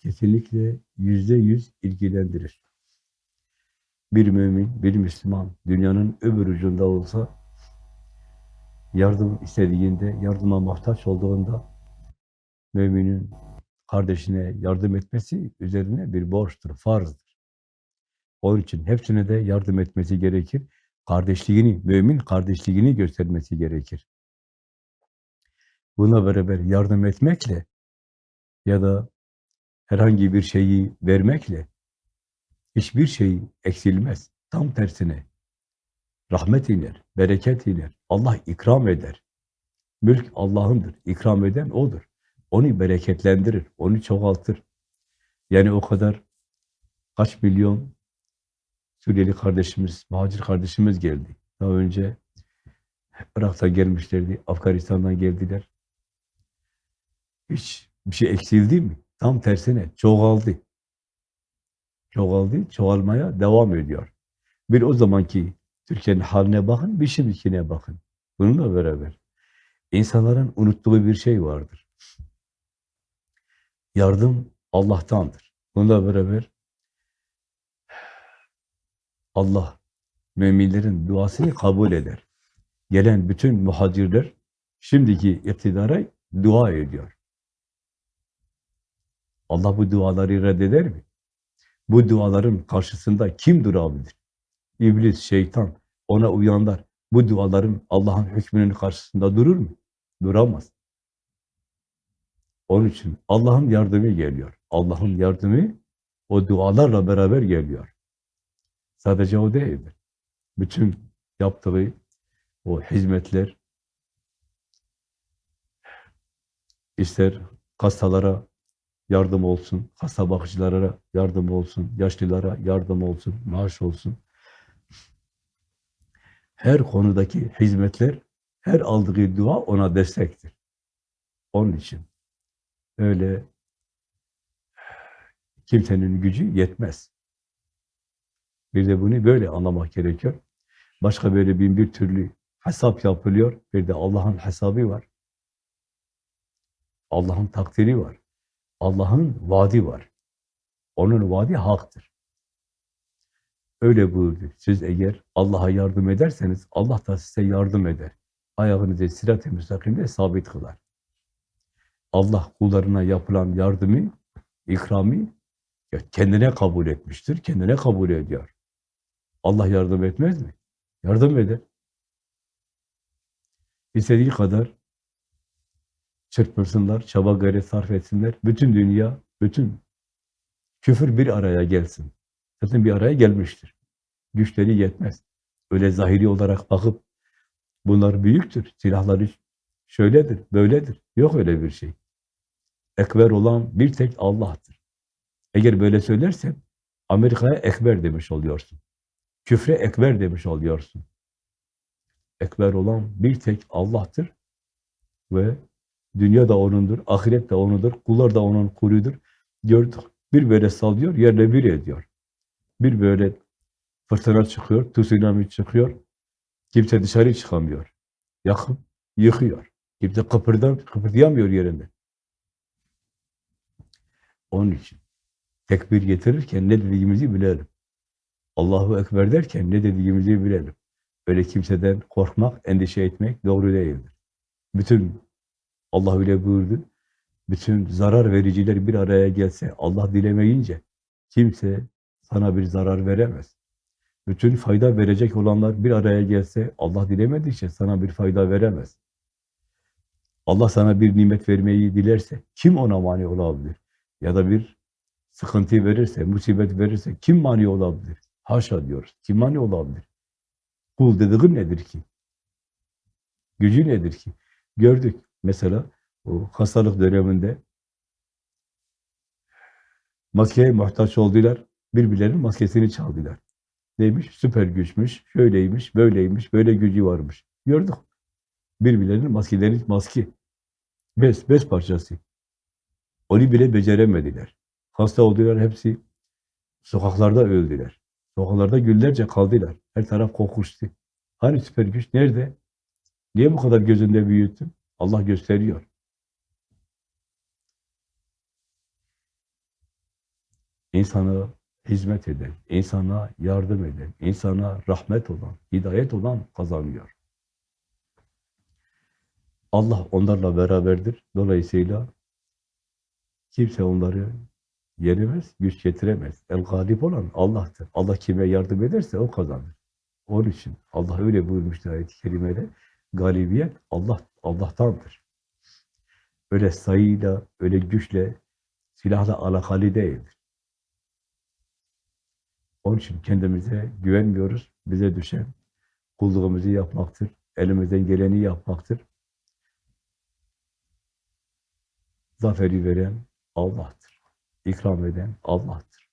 kesinlikle yüzde yüz ilgilendirir. Bir mümin, bir Müslüman dünyanın öbür ucunda olsa yardım istediğinde, yardıma muhtaç olduğunda müminin kardeşine yardım etmesi üzerine bir borçtur, farzdır. Onun için hepsine de yardım etmesi gerekir. Kardeşliğini, mümin kardeşliğini göstermesi gerekir. Buna beraber yardım etmekle ya da herhangi bir şeyi vermekle hiçbir şey eksilmez. Tam tersine rahmet iner, bereket iner. Allah ikram eder. Mülk Allah'ındır. İkram eden O'dur. Onu bereketlendirir, onu çoğaltır. Yani o kadar kaç milyon Suriyeli kardeşimiz, muhacir kardeşimiz geldi. Daha önce Irak'tan gelmişlerdi, Afganistan'dan geldiler. Hiç bir şey eksildi mi? Tam tersine çoğaldı. Çoğaldı, çoğalmaya devam ediyor. Bir o zamanki Türkiye'nin haline bakın, bir şimdikine bakın. Bununla beraber insanların unuttuğu bir şey vardır. Yardım Allah'tandır. Bununla beraber Allah müminlerin duasını kabul eder. Gelen bütün muhacirler şimdiki iktidara dua ediyor. Allah bu duaları reddeder mi? Bu duaların karşısında kim durabilir? İblis, şeytan, ona uyanlar bu duaların Allah'ın hükmünün karşısında durur mu? Duramaz. Onun için Allah'ın yardımı geliyor. Allah'ın yardımı o dualarla beraber geliyor. Sadece o değildir. Bütün yaptığı o hizmetler ister hastalara yardım olsun, hasta bakıcılara yardım olsun, yaşlılara yardım olsun, maaş olsun. Her konudaki hizmetler, her aldığı dua ona destektir. Onun için öyle kimsenin gücü yetmez. Bir de bunu böyle anlamak gerekiyor. Başka böyle bin bir türlü hesap yapılıyor. Bir de Allah'ın hesabı var. Allah'ın takdiri var. Allah'ın vaadi var. Onun vaadi haktır. Öyle buyurdu. Siz eğer Allah'a yardım ederseniz Allah da size yardım eder. Ayağınızı sirat-i müstakimde sabit kılar. Allah kullarına yapılan yardımı, ikramı kendine kabul etmiştir. Kendine kabul ediyor. Allah yardım etmez mi? Yardım eder. İstediği kadar çırpırsınlar, çaba gayret sarf etsinler. Bütün dünya, bütün küfür bir araya gelsin. Zaten bir araya gelmiştir. Güçleri yetmez. Öyle zahiri olarak bakıp bunlar büyüktür, silahları şöyledir, böyledir. Yok öyle bir şey. Ekber olan bir tek Allah'tır. Eğer böyle söylersen Amerika'ya ekber demiş oluyorsun. Küfre ekber demiş oluyorsun. Ekber olan bir tek Allah'tır ve dünya da O'nundur, ahiret de O'nundur, kullar da O'nun kuludur. Gördük, bir böyle sallıyor, yerle bir ediyor. Bir böyle fırtına çıkıyor, tsunami çıkıyor, kimse dışarı çıkamıyor. Yakıp yıkıyor. Kimse kıpırdan, kıpırdayamıyor yerinde. Onun için tekbir getirirken ne dediğimizi bilelim. Allahu Ekber derken ne dediğimizi bilelim. Öyle kimseden korkmak, endişe etmek doğru değildir. Bütün Allah öyle buyurdu. Bütün zarar vericiler bir araya gelse, Allah dilemeyince kimse sana bir zarar veremez. Bütün fayda verecek olanlar bir araya gelse, Allah dilemedikçe sana bir fayda veremez. Allah sana bir nimet vermeyi dilerse, kim ona mani olabilir? Ya da bir sıkıntı verirse, musibet verirse, kim mani olabilir? Haşa diyoruz. Kim mani olabilir? Kul dediğin nedir ki? Gücü nedir ki? Gördük. Mesela o hastalık döneminde maskeye muhtaç oldular. Birbirlerinin maskesini çaldılar. Neymiş? Süper güçmüş, şöyleymiş, böyleymiş, böyle gücü varmış. Gördük. Birbirlerinin maskeleri, maske. Bez, bez parçası. Onu bile beceremediler. Hasta oldular hepsi. Sokaklarda öldüler. Sokaklarda günlerce kaldılar. Her taraf kokuştu. Hani süper güç nerede? Niye bu kadar gözünde büyüttün? Allah gösteriyor. insana hizmet eden, insana yardım eden, insana rahmet olan, hidayet olan kazanıyor. Allah onlarla beraberdir. Dolayısıyla kimse onları yenemez, güç getiremez. El galip olan Allah'tır. Allah kime yardım ederse o kazanır. Onun için Allah öyle buyurmuştur ayet-i kerimede. Galibiyet Allah Allah'tandır. Öyle sayıyla, öyle güçle, silahla alakalı değildir. Onun için kendimize güvenmiyoruz. Bize düşen kulluğumuzu yapmaktır. Elimizden geleni yapmaktır. Zaferi veren Allah'tır. İkram eden Allah'tır.